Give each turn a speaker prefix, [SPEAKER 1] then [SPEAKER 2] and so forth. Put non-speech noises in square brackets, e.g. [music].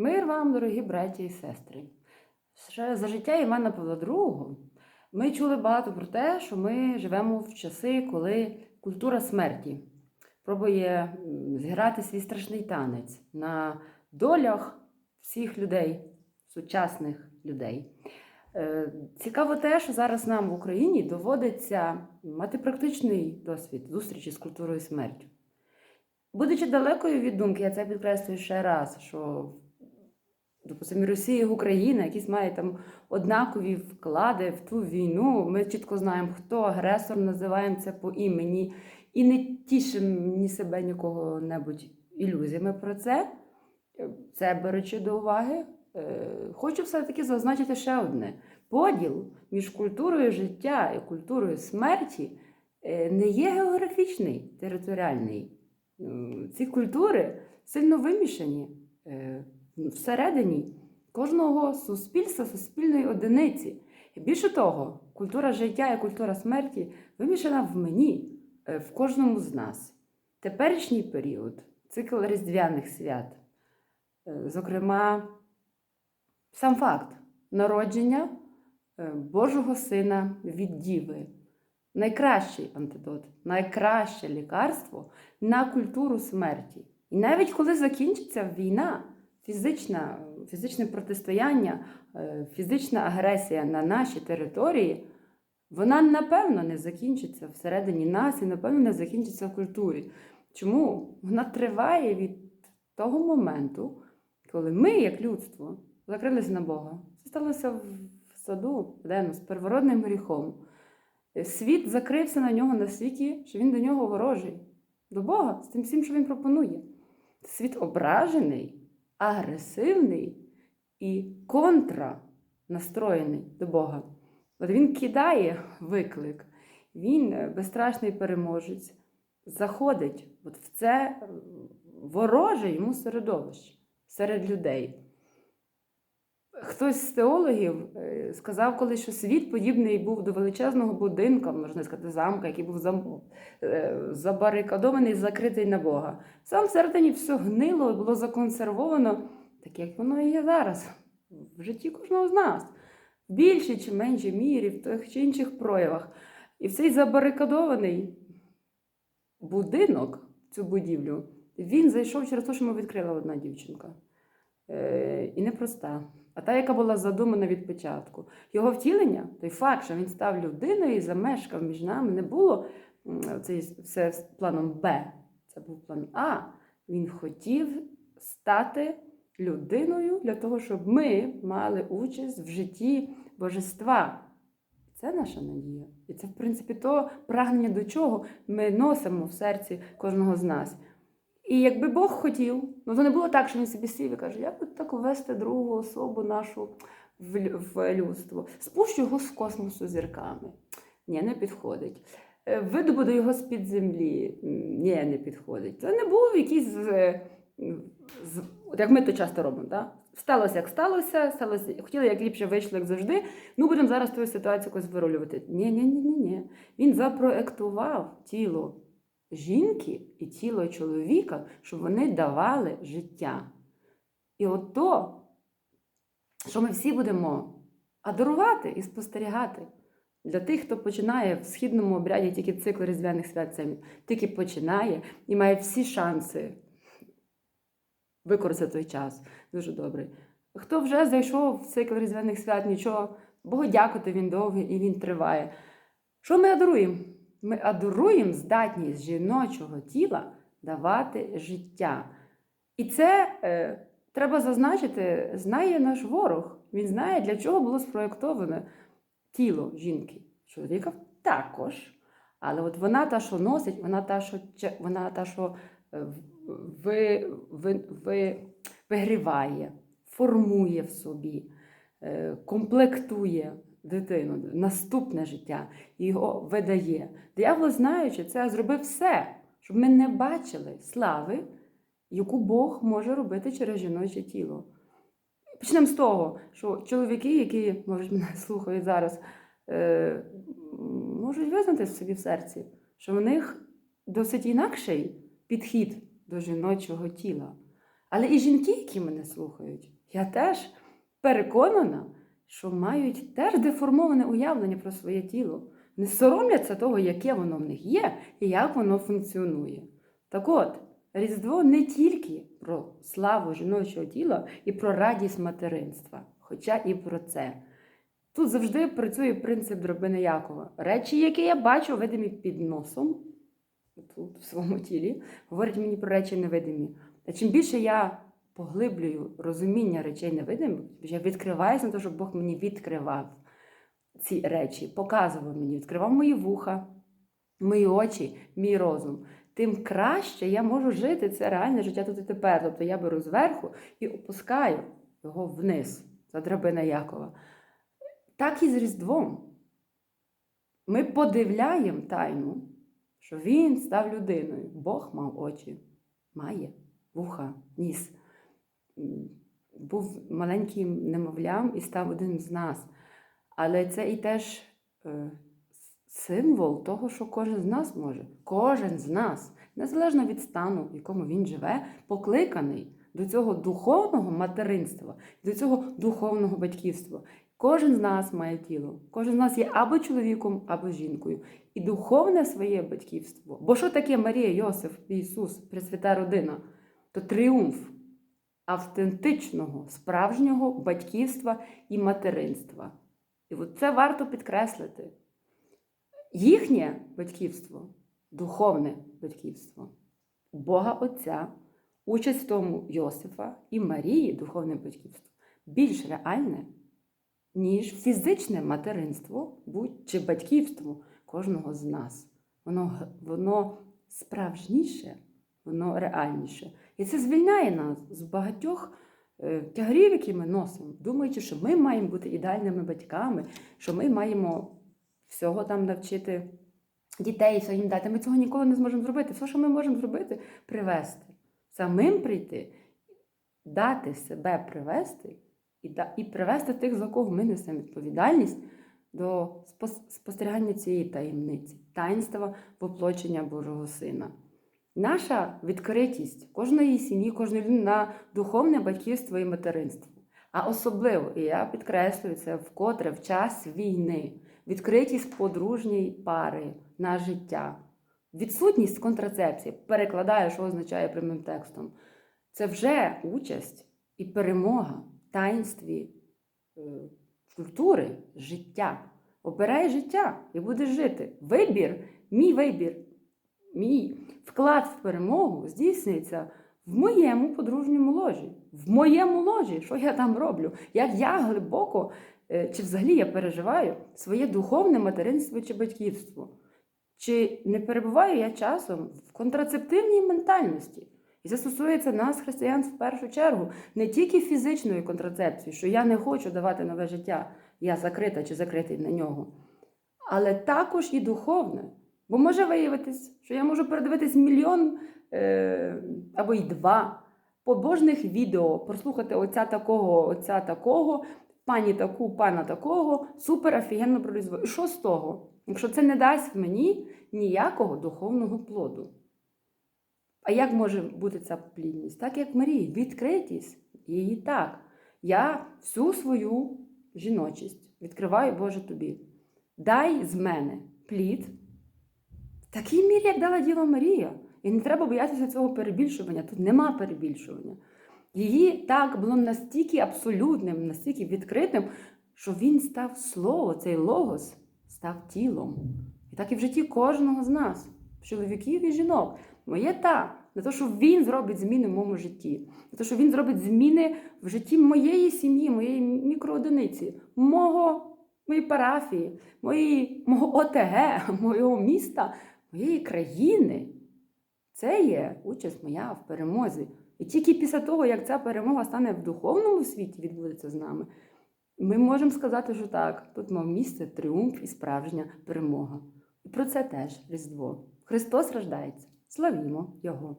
[SPEAKER 1] Мир вам, дорогі браті і сестри. Ще за життя Івана Павла II ми чули багато про те, що ми живемо в часи, коли культура смерті пробує зіграти свій страшний танець на долях всіх людей, сучасних людей. Е, Цікаво те, що зараз нам в Україні доводиться мати практичний досвід зустрічі з культурою смерті. Будучи далекою від думки, я це підкреслюю ще раз, що допустимо, Росія і Україна, якісь мають там однакові вклади в ту війну. Ми чітко знаємо, хто агресор, називаємо це по імені, і не тішимо ні себе, ні кого-небудь ілюзіями про це. Це беручи до уваги, е, хочу все-таки зазначити ще одне: поділ між культурою життя і культурою смерті е, не є географічний, територіальний. Ці культури сильно вимішані е, всередині кожного суспільства, суспільної одиниці. І більше того, культура життя і культура смерті вимішана в мені, е, в кожному з нас. Теперішній період, цикл різдвяних свят, е, зокрема, сам факт народження е, Божого Сина від Діви. Найкращий антидот, найкраще лікарство на культуру смерті. І навіть коли закінчиться війна, фізична, фізичне протистояння, е, фізична агресія на нашій території, вона напевно не закінчиться всередині нас і, напевно, не закінчиться в культурі. Чому? Вона триває від того моменту, коли ми, як людство, закрилися на Бога. Це сталося в саду Едену, з первородним гріхом. Світ закрився на нього настільки, що він до нього ворожий, до Бога, з тим всім, що він пропонує. Світ ображений, агресивний і контра настроєний до Бога. От він кидає виклик, він е, безстрашний переможець, заходить от в це вороже йому середовище серед людей. Хтось з теологів е, сказав колись, що світ подібний був до величезного будинка, можна сказати, замка, який був е, забарикадований, закритий на Бога. Сам всередині все гнило, було законсервовано, так як воно і є зараз, в житті кожного з нас, в більшій чи меншій мірі, в тих чи інших проявах. І в цей забарикадований будинок, цю будівлю, він зайшов через те, що йому відкрила одна дівчинка. Е, і непроста, а та, яка була задумана від початку. Його втілення, той факт, що він став людиною і замешкав між нами, не було це все з планом Б, це був план А. Він хотів стати людиною для того, щоб ми мали участь в житті божества. Це наша надія. І це, в принципі, то прагнення до чого ми носимо в серці кожного з нас. І якби Бог хотів, ну то не було так, що він собі сів і каже, як би так ввести другу особу нашу в, в людство. Спущу його з космосу зірками. Ні, не підходить. Е, Видобуду його з-під землі. Ні, не підходить. Це не був якийсь, е, з- як ми то часто робимо. Так? Сталося, як сталося, сталося, хотіли, як ліпше вийшло, як завжди. Ну, будемо зараз ту ситуацію якось вирулювати. Ні, ні, ні, ні, ні. Він запроектував тіло жінки і тіло чоловіка, щоб вони давали життя. І от то, що ми всі будемо адарувати і спостерігати. Для тих, хто починає в східному обряді тільки цикл різдвяних свят, це тільки починає і має всі шанси використати той час. Дуже добре. Хто вже зайшов в цикл різдвяних свят, нічого, Богу дякувати, він довгий і він триває. Що ми адаруємо? Ми адаруємо здатність жіночого тіла давати життя. І це е, треба зазначити, знає наш ворог. Він знає, для чого було спроєктоване тіло жінки. Чоловіка також. Але от вона та, що носить, вона та, що, вона та, що е, ви, ви, ви, вигріває, формує в собі, е, комплектує дитину, наступне життя, і його видає. Диявол, знаючи це, зробив все, щоб ми не бачили слави, яку Бог може робити через жіноче тіло. Почнемо з того, що чоловіки, які, може, мене [laughs] слухають зараз, е, можуть визнати собі в серці, що в них досить інакший підхід до жіночого тіла. Але і жінки, які мене слухають, я теж переконана, що мають теж деформоване уявлення про своє тіло. Не соромляться того, яке воно в них є і як воно функціонує. Так от, Різдво не тільки про славу жіночого тіла і про радість материнства, хоча і про це. Тут завжди працює принцип дробини Якова. Речі, які я бачу, видимі під носом, тут, в своєму тілі, говорять мені про речі невидимі. Та чим більше я поглиблюю розуміння речей невидимих, я відкриваюся на те, щоб Бог мені відкривав ці речі, показував мені, відкривав мої вуха, мої очі, мій розум. Тим краще я можу жити це реальне життя тут і тепер. Тобто я беру зверху і опускаю його вниз, за драбина Якова. Так і з Різдвом. Ми подивляємо тайну, що він став людиною. Бог мав очі, має вуха, ніс. Був маленьким немовлям і став один з нас. Але це і теж е, символ того, що кожен з нас може. Кожен з нас, незалежно від стану, в якому він живе, покликаний до цього духовного материнства, до цього духовного батьківства. Кожен з нас має тіло, кожен з нас є або чоловіком, або жінкою. І духовне своє батьківство. Бо що таке Марія, Йосиф, Ісус, Пресвята родина? То тріумф автентичного, справжнього батьківства і материнства. І от це варто підкреслити. Їхнє батьківство, духовне батьківство, Бога Отця, участь в тому Йосифа і Марії, духовне батьківство, більш реальне, ніж фізичне материнство чи батьківство кожного з нас. Воно, воно справжніше, воно реальніше. І це звільняє нас з багатьох е, тягарів, які ми носимо, думаючи, що ми маємо бути ідеальними батьками, що ми маємо всього там навчити дітей, все їм дати. Ми цього ніколи не зможемо зробити. Все, що ми можемо зробити, привести. Самим прийти, дати себе привести і, і привести тих, за кого ми несемо відповідальність до спостерігання цієї таємниці, таїнства воплочення Божого Сина. Наша відкритість кожної сім'ї, кожної людини на духовне батьківство і материнство. А особливо, і я підкреслюю це вкотре в час війни, відкритість подружньої пари на життя, відсутність контрацепції, перекладаю, що означає прямим текстом. Це вже участь і перемога в таїнстві е, культури, життя. Обирай життя і будеш жити. Вибір, мій вибір, мій вклад в перемогу здійснюється в моєму подружньому ложі. В моєму ложі, що я там роблю? Як я глибоко, е, чи взагалі я переживаю своє духовне материнство чи батьківство? Чи не перебуваю я часом в контрацептивній ментальності? І це стосується нас, християн, в першу чергу, не тільки фізичної контрацепції, що я не хочу давати нове життя, я закрита чи закритий на нього, але також і духовне. Бо може виявитись, що я можу передивитись мільйон е, або й два побожних відео, прослухати отця такого, отця такого, пані таку, пана такого, супер офігенно про І що з того? Якщо це не дасть мені ніякого духовного плоду. А як може бути ця плідність? Так як Марії, відкритість її так. Я всю свою жіночість відкриваю Боже тобі. Дай з мене плід такій мірі, як дала Діва Марія. І не треба боятися цього перебільшування. Тут нема перебільшування. Її так було настільки абсолютним, настільки відкритим, що він став слово, цей логос став тілом. І так і в житті кожного з нас, чоловіків і жінок. Моє та, не те, що він зробить зміни в моєму житті, не те, що він зробить зміни в житті моєї сім'ї, моєї мікроодиниці, мого, моєї парафії, моєї, мого ОТГ, [laughs] моєго міста, моєї країни. Це є участь моя в перемозі. І тільки після того, як ця перемога стане в духовному світі, відбудеться з нами, ми можемо сказати, що так, тут мав місце тріумф і справжня перемога. І про це теж Різдво. Христос рождається. Славімо Його!